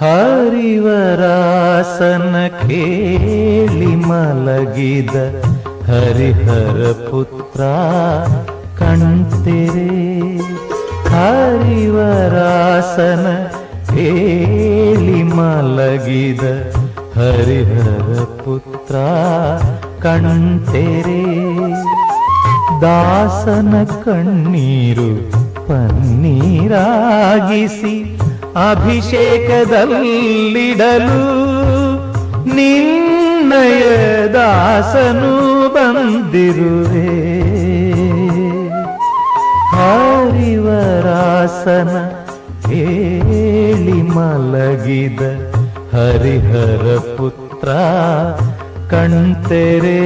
ಹರಿವರಾಸನ ಕೇಳಿ ಮಲಗಿದ ಹರಿಹರ ಪುತ್ರ ಕಣ್ತೆರೆ. ಹರಿವರಾಸನ ಕೇಳಿ ಮಲಗಿದ ಹರಿಹರ ಪುತ್ರ ಕಣ್ತೆರೆ. ದಾಸನ ಕಣ್ಣೀರು ಪನ್ನೀರಾಗಿಸಿ ಅಭಿಷೇಕದಲ್ಲಿಡಲು ನಿನ್ನಯ ದಾಸನು ಬಂದಿರುವೆ. ಹರಿವರಾಸನ ಹೇಳಿ ಮಲಗಿದ ಹರಿಹರ ಪುತ್ರ ಕಣ್ತೆರೆ.